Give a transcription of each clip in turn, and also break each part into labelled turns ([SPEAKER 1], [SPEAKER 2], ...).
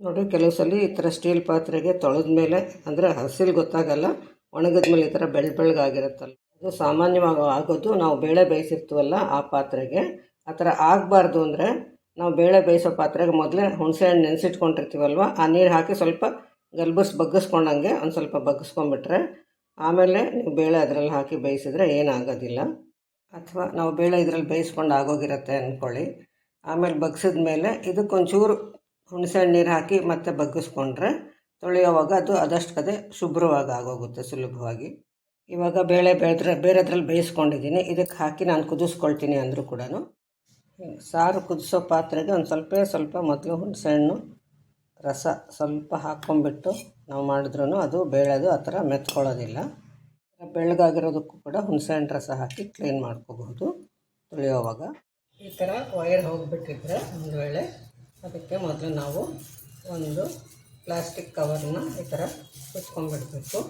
[SPEAKER 1] ನೋಡಿ, ಕೆಲವು ಸಲ ಈ ಥರ ಸ್ಟೀಲ್ ಪಾತ್ರೆಗೆ ತೊಳೆದ ಮೇಲೆ, ಅಂದರೆ ಹಸಿಲು ಗೊತ್ತಾಗಲ್ಲ, ಒಣಗಿದ ಮೇಲೆ ಈ ಥರ ಬೆಳ್ಳ ಬೆಳಗಾಗಿರುತ್ತಲ್ಲ ಅದು ಸಾಮಾನ್ಯವಾಗಿ ಆಗೋದು, ನಾವು ಬೇಳೆ ಬೇಯಿಸಿರ್ತೀವಲ್ಲ ಆ ಪಾತ್ರೆಗೆ, ಆ ಥರ ಆಗಬಾರ್ದು ಅಂದರೆ ನಾವು ಬೇಳೆ ಬೇಯಿಸೋ ಪಾತ್ರೆಗೆ ಮೊದಲೇ ಹುಣಸೆಹಣ್ಣು ನೆನೆಸಿಟ್ಕೊಂಡಿರ್ತೀವಲ್ವ, ಆ ನೀರು ಹಾಕಿ ಸ್ವಲ್ಪ ಗಲ್ಬಸ್ ಬಗ್ಗಿಸ್ಕೊಂಡಂಗೆ ಒಂದು ಸ್ವಲ್ಪ ಬಗ್ಗಿಸ್ಕೊಂಡ್ಬಿಟ್ರೆ, ಆಮೇಲೆ ನೀವು ಬೇಳೆ ಅದರಲ್ಲಿ ಹಾಕಿ ಬೇಯಿಸಿದ್ರೆ ಏನಾಗೋದಿಲ್ಲ. ಅಥವಾ ನಾವು ಬೇಳೆ ಇದರಲ್ಲಿ ಬೇಯಿಸ್ಕೊಂಡು ಆಗೋಗಿರುತ್ತೆ ಅಂದ್ಕೊಳ್ಳಿ ಆಮೇಲೆ ಬಗ್ಸಿದ ಮೇಲೆ ಇದಕ್ಕೊಂಚೂರು ಹುಣಸೆಹಣ್ಣು ನೀರು ಹಾಕಿ ಮತ್ತೆ ಬಗ್ಗಿಸ್ಕೊಂಡ್ರೆ ತೊಳೆಯೋವಾಗ ಅದು ಅದಷ್ಟು ಕದೆ ಶುಭ್ರವಾಗಿ ಆಗೋಗುತ್ತೆ ಸುಲಭವಾಗಿ. ಇವಾಗ ಬೇಳೆ ಬೆಳೆದ್ರೆ, ಬೇರೆದ್ರಲ್ಲಿ ಬೇಯಿಸ್ಕೊಂಡಿದ್ದೀನಿ. ಇದಕ್ಕೆ ಹಾಕಿ ನಾನು ಕುದಿಸ್ಕೊಳ್ತೀನಿ ಅಂದರೂ ಕೂಡ ಸಾರು ಕುದಿಸೋ ಪಾತ್ರೆಗೆ ಒಂದು ಸ್ವಲ್ಪ ಸ್ವಲ್ಪ ಮೊದಲು ಹುಣಸೆಹಣ್ಣು, ರಸ ಸ್ವಲ್ಪ ಹಾಕ್ಕೊಂಬಿಟ್ಟು ನಾವು ಮಾಡಿದ್ರೂ ಅದು ಬೇಳೆದು ಆ ಥರ ಮೆತ್ಕೊಳ್ಳೋದಿಲ್ಲ. ಬೆಳ್ಳಗಾಗಿರೋದಕ್ಕೂ ಕೂಡ ಹುಣಸೆಹಣ್ಣು ರಸ ಹಾಕಿ ಕ್ಲೀನ್ ಮಾಡ್ಕೋಬಹುದು ತೊಳೆಯೋವಾಗ. ಈ ಥರ ವೈರ್ ಹೋಗಿಬಿಟ್ಟಿದ್ರೆ ಒಂದು ವೇಳೆ ಅದಕ್ಕೆ ಮೊದಲು ನಾವು ಒಂದು ಪ್ಲಾಸ್ಟಿಕ್ ಕವರ್ನ ಈ ಥರ ಸುತ್ಕೊಂಡ್ಬಿಡ್ಬೇಕು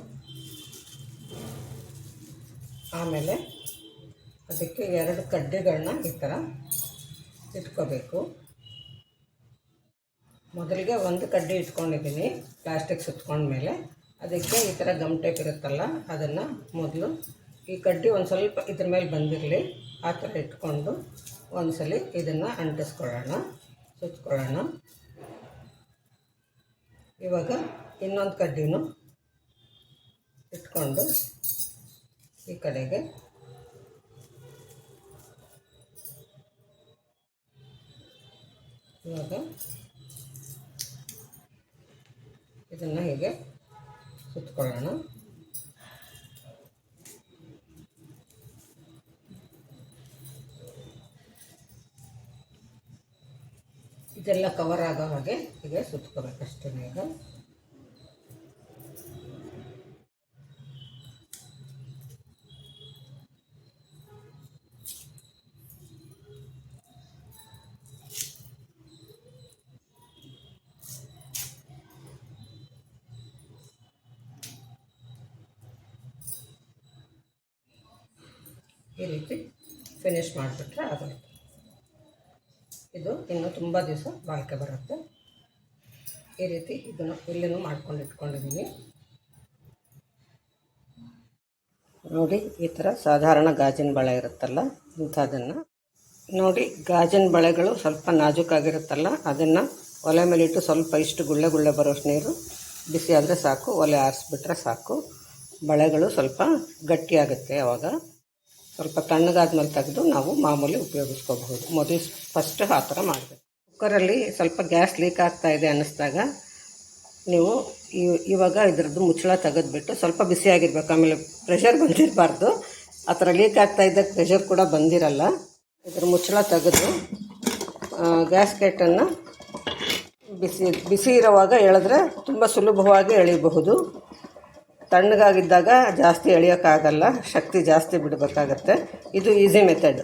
[SPEAKER 1] ಆಮೇಲೆ ಅದಕ್ಕೆ ಎರಡು ಕಡ್ಡಿಗಳನ್ನ ಈ ಥರ ಇಟ್ಕೋಬೇಕು. ಮೊದಲಿಗೆ ಒಂದು ಕಡ್ಡಿ ಇಟ್ಕೊಂಡಿದ್ದೀನಿ ಪ್ಲಾಸ್ಟಿಕ್ ಸುತ್ಕೊಂಡ್ಮೇಲೆ ಅದಕ್ಕೆ ಈ ಥರ ಗಮ್ ಟೇಪ್ ಇರುತ್ತಲ್ಲ, ಅದನ್ನು ಮೊದಲು ಈ ಕಡ್ಡಿ ಒಂದು ಸ್ವಲ್ಪ ಇದ್ರ ಮೇಲೆ ಬಂದಿರಲಿ, ಆ ಥರ ಇಟ್ಕೊಂಡು ಒಂದು ಸಲ ಇದನ್ನು ಅಂಟಿಸ್ಕೊಳ್ಳೋಣ. ಸುತ್ಕೊಳ್ಳೋಣ. ಇವಾಗ ಇನ್ನೊಂದು ಕಡ್ಡಿನೂ ಇಟ್ಕೊಂಡು ಈ ಕಡೆಗೆ. ಇವಾಗ ಇದನ್ನು ಹೀಗೆ ಸುತ್ಕೊಳ್ಳೋಣ. ಇದೆಲ್ಲ ಕವರ್ ಆಗೋ ಹಾಗೆ ಹೀಗೆ ಸುತ್ಕೋಬೇಕಷ್ಟೇ ಈಗ ಈ ರೀತಿ ಫಿನಿಶ್ ಮಾಡಿಬಿಟ್ರೆ ಆಗೋಯ್ತು ಇದು ಇನ್ನು ತುಂಬ ದಿವಸ ಬಾಳಿಕೆ ಬರುತ್ತೆ. ಈ ರೀತಿ ಇದನ್ನು ಇಲ್ಲಿನೂ ಮಾಡ್ಕೊಂಡು ಇಟ್ಕೊಂಡಿದ್ದೀನಿ ನೋಡಿ, ಈ ಥರ ಸಾಧಾರಣ ಗಾಜಿನ ಬಳೆ ಇರುತ್ತಲ್ಲ ಇಂಥದನ್ನು ನೋಡಿ, ಗಾಜಿನ ಬಳೆಗಳು ಸ್ವಲ್ಪ ನಾಜೂಕಾಗಿರುತ್ತಲ್ಲ ಅದನ್ನು ಒಲೆ ಮೇಲಿಟ್ಟು ಸ್ವಲ್ಪ ಇಷ್ಟು ಗುಳ್ಳೆ ಗುಳ್ಳೆ ಬರೋಷ್ಟು ನೀರು ಬಿಸಿ ಆದರೆ ಸಾಕು, ಒಲೆ ಆರಿಸ್ಬಿಟ್ರೆ ಸಾಕು. ಬಳೆಗಳು ಸ್ವಲ್ಪ ಗಟ್ಟಿಯಾಗುತ್ತೆ ಆವಾಗ ಸ್ವಲ್ಪ ತಣ್ಣಗಾದ್ಮೇಲೆ ತೆಗೆದು ನಾವು ಮಾಮೂಲಿ ಉಪಯೋಗಿಸ್ಕೋಬಹುದು. ಮೊದಲು ಫಸ್ಟ್ ಆ ಥರ ಮಾಡಬೇಕು. ಕುಕ್ಕರಲ್ಲಿ ಸ್ವಲ್ಪ ಗ್ಯಾಸ್ ಲೀಕ್ ಆಗ್ತಾ ಇದೆ ಅನ್ನಿಸ್ದಾಗ ನೀವು ಇವ್- ಇವಾಗ ಇದ್ರದ್ದು ಮುಚ್ಚಳ ತೆಗೆದ್ಬಿಟ್ಟು ಸ್ವಲ್ಪ ಬಿಸಿಯಾಗಿರ್ಬೇಕು ಆಮೇಲೆ ಪ್ರೆಷರ್ ಬಂದಿರಬಾರ್ದು. ಆ ಥರ ಲೀಕ್ ಆಗ್ತಾ ಇದ್ದಾಗ ಪ್ರೆಷರ್ ಕೂಡ ಬಂದಿರಲ್ಲ. ಇದ್ರ ಮುಚ್ಚಳ ತೆಗೆದು ಗ್ಯಾಸ್ ಕೇಟನ್ನು ಬಿಸಿ ಬಿಸಿ ಇರುವಾಗ ಎಳೆದ್ರೆ ತುಂಬ ಸುಲಭವಾಗಿ ಎಳಿಬಹುದು ತಣ್ಣಗಾಗಿದ್ದಾಗ ಜಾಸ್ತಿ ಎಳೆಯೋಕ್ಕಾಗಲ್ಲ ಶಕ್ತಿ ಜಾಸ್ತಿ ಬಿಡಬೇಕಾಗತ್ತೆ. ಇದು ಈಸಿ ಮೆಥಡ್